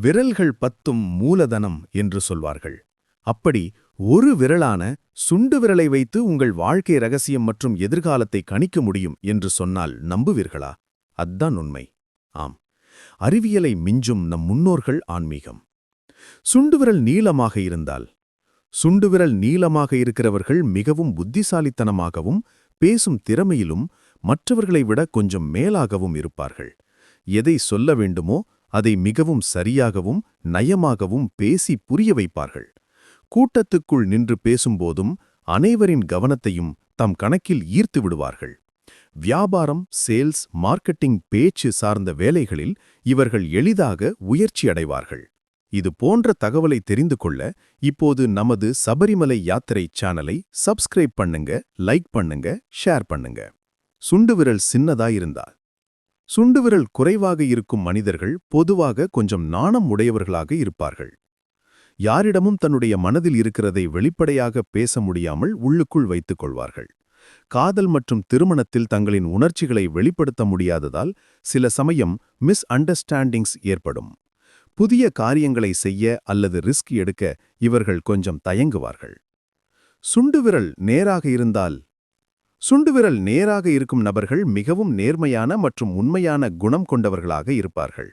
விரல்கள் பத்தும் மூலதனம் என்று சொல்வார்கள். அப்படி ஒரு விரலான சுண்டு விரலை வைத்து உங்கள் வாழ்க்கை ரகசியம் மற்றும் எதிர்காலத்தை கணிக்க முடியும் என்று சொன்னால் நம்புவீர்களா? அதான் உண்மை. ஆம். அறிவியலை மிஞ்சும் நம் முன்னோர்கள் ஆன்மீகம். சுண்டுவிரல் நீளமாக இருந்தால் சுண்டுவிரல் நீளமாக இருக்கிறவர்கள் மிகவும் புத்திசாலித்தனமாகவும் பேசும் திறமையிலும் மற்றவர்களை விட கொஞ்சம் மேலாகவும் இருப்பார்கள். எதை சொல்ல வேண்டுமோ அதை மிகவும் சரியாகவும் நயமாகவும் பேசி புரிய வைப்பார்கள். கூட்டத்துக்குள் நின்று பேசும்போதும் அனைவரின் கவனத்தையும் தம் கணக்கில் ஈர்த்து விடுவார்கள். வியாபாரம் சேல்ஸ் மார்க்கெட்டிங் பேச்சு சார்ந்த வேலைகளில் இவர்கள் எளிதாக உயர்ச்சி அடைவார்கள். இது போன்ற தகவலை தெரிந்து கொள்ள இப்போது நமது சபரிமலை யாத்திரை சேனலை சப்ஸ்கிரைப் பண்ணுங்க லைக் பண்ணுங்க ஷேர் பண்ணுங்க. சுண்டுவிரல் சின்னதாயிருந்தால். சுண்டுவிரல் குறைவாக இருக்கும் மனிதர்கள் பொதுவாக கொஞ்சம் நாணம் உடையவர்களாக இருப்பார்கள். யாரிடமும் தன்னுடைய மனதில் இருக்கிறதை வெளிப்படையாக பேச முடியாமல் உள்ளுக்குள் வைத்துக் கொள்வார்கள். காதல் மற்றும் திருமணத்தில் தங்களின் உணர்ச்சிகளை வெளிப்படுத்த முடியாததால் சில சமயம் மிஸ் அண்டர்ஸ்டாண்டிங்ஸ் ஏற்படும். புதிய காரியங்களை செய்ய அல்லது ரிஸ்க் எடுக்க இவர்கள் கொஞ்சம் தயங்குவார்கள். சுண்டுவிரல் நேராக இருந்தால் சுண்டுவிரல் நேராக இருக்கும் நபர்கள் மிகவும் நேர்மையான மற்றும் உண்மையான குணம் கொண்டவர்களாக இருப்பார்கள்.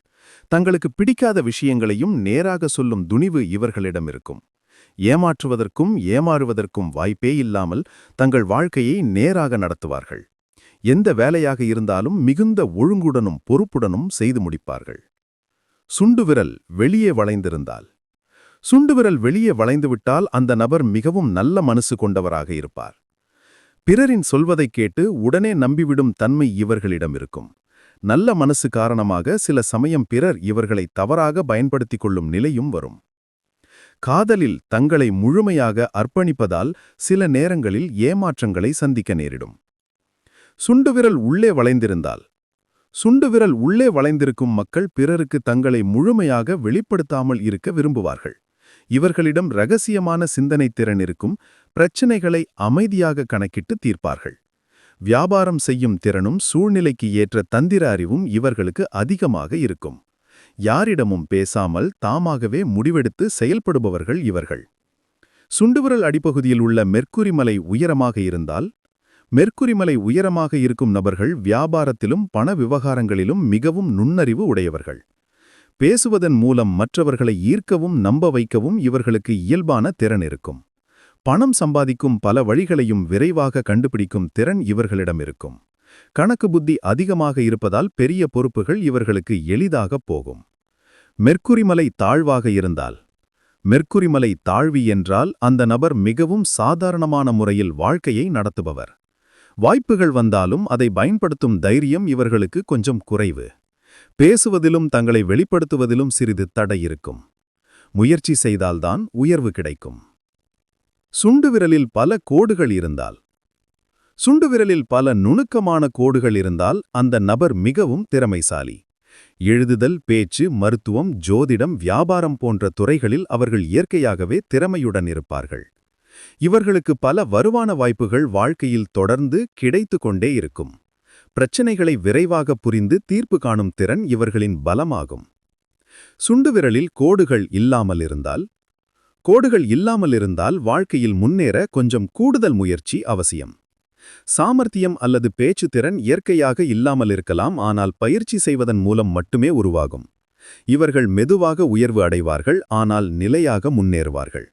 தங்களுக்கு பிடிக்காத விஷயங்களையும் நேராக சொல்லும் துணிவு இவர்களிடம் இருக்கும். ஏமாற்றுவதற்கும் ஏமாறுவதற்கும் வாய்ப்பே இல்லாமல் தங்கள் வாழ்க்கையை நேராக நடத்துவார்கள். எந்த வேலையாக இருந்தாலும் மிகுந்த ஒழுங்குடனும் பொறுப்புடனும் செய்து முடிப்பார்கள். சுண்டுவிரல் வெளியே வளைந்திருந்தால். சுண்டுவிரல் வெளியே வளைந்துவிட்டால் அந்த நபர் மிகவும் நல்ல மனசு கொண்டவராக இருப்பார். பிறரின் சொல்வதைக் கேட்டு உடனே நம்பிவிடும் தன்மை இவர்களிடம் இருக்கும். நல்ல மனசு காரணமாக சில சமயம் பிறர் இவர்களை தவறாக பயன்படுத்திக் கொள்ளும் நிலையும் வரும். காதலில் தங்களை முழுமையாக அர்ப்பணிப்பதால் சில நேரங்களில் ஏமாற்றங்களை சந்திக்க நேரிடும். சுண்டுவிரல் உள்ளே வளைந்திருந்தால். சுண்டுவிரல் உள்ளே வளைந்திருக்கும் மக்கள் பிறருக்கு தங்களை முழுமையாக வெளிப்படுத்தாமல் இருக்க விரும்புவார்கள். இவர்களிடம் ரகசியமான சிந்தனை திறன் இருக்கும் பிரச்சினைகளை அமைதியாக கணக்கிட்டு தீர்ப்பார்கள். வியாபாரம் செய்யும் திறனும் சூழ்நிலைக்கு ஏற்ற தந்திர அறிவும் இவர்களுக்கு அதிகமாக இருக்கும். யாரிடமும் பேசாமல் தாமாகவே முடிவெடுத்து செயல்படுபவர்கள் இவர்கள். சுண்டுவிரல் அடிப்பகுதியில் உள்ள மெர்க்குரி மலை உயரமாக இருந்தால் மெர்க்குரி மலை உயரமாக இருக்கும் நபர்கள் வியாபாரத்திலும் பண விவகாரங்களிலும் மிகவும் நுண்ணறிவு உடையவர்கள். பேசுவதன் மூலம் மற்றவர்களை ஈர்க்கவும் நம்ப வைக்கவும் இவர்களுக்கு இயல்பான திறன் இருக்கும். பணம் சம்பாதிக்கும் பல வழிகளையும் விரைவாக கண்டுபிடிக்கும் திறன் இவர்களிடம் இருக்கும். கணக்கு புத்தி அதிகமாக இருப்பதால் பெரிய பொறுப்புகள் இவர்களுக்கு எளிதாக போகும். மெர்க்குரிமலை தாழ்வாக இருந்தால். மெர்க்குரிமலை தாழ்வி என்றால் அந்த நபர் மிகவும் சாதாரணமான முறையில் வாழ்க்கையை நடத்துபவர். வாய்ப்புகள் வந்தாலும் அதை பயன்படுத்தும் தைரியம் இவர்களுக்கு கொஞ்சம் குறைவு. பேசுவதிலும் தங்களை வெளிப்படுத்துவதிலும் சிறிது தடை இருக்கும். முயற்சி செய்தால்தான் உயர்வு கிடைக்கும். சுண்டுவிரலில் பல கோடுகள் இருந்தால். சுண்டுவிரலில் பல நுணுக்கமான கோடுகள் இருந்தால் அந்த நபர் மிகவும் திறமைசாலி. எழுதுதல் பேச்சு மருத்துவம் ஜோதிடம் வியாபாரம் போன்ற துறைகளில் அவர்கள் இயற்கையாகவே திறமையுடன் இருப்பார்கள். இவர்களுக்கு பல வருமான வாய்ப்புகள் வாழ்க்கையில் தொடர்ந்து கிடைத்து கொண்டே இருக்கும். பிரச்சனைகளை விரைவாக புரிந்து தீர்ப்பு காணும் திறன் இவர்களின் பலமாகும். சுண்டுவிரலில் கோடுகள் இல்லாமல் இருந்தால் கோடுகள் இல்லாமல் இருந்தால் வாழ்க்கையில் முன்னேற கொஞ்சம் கூடுதல் முயற்சி அவசியம். சாமர்த்தியம் அல்லது பேச்சு திறன் இயற்கையாக இல்லாமல் இருக்கலாம் ஆனால் பயிற்சி செய்வதன் மூலம் மட்டுமே உருவாகும். இவர்கள் மெதுவாக உயர்வு அடைவார்கள் ஆனால் நிலையாக முன்னேறுவார்கள்.